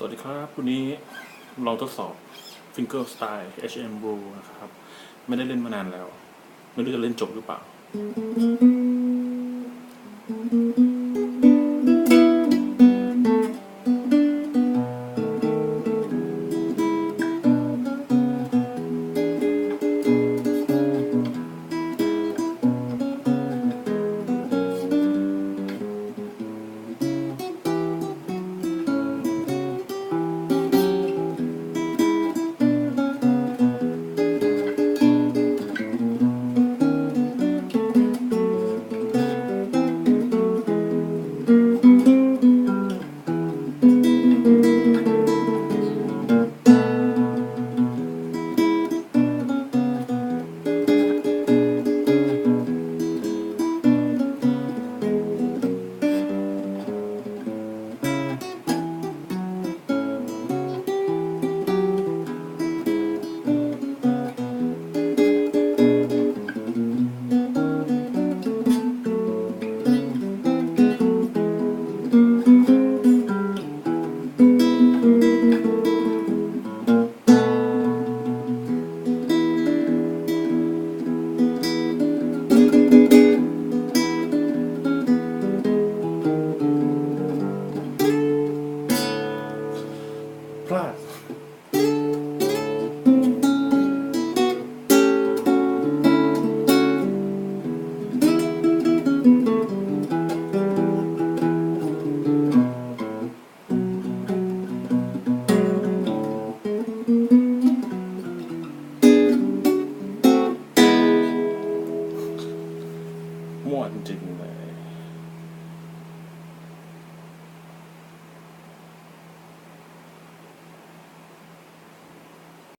สวัสดีครับ วันนี้ลองทดสอบ Finger Style HM Blue นะครับ ไม่ได้เล่นมานานแล้ว ไม่รู้จะเล่นจบหรือเปล่า one digging there.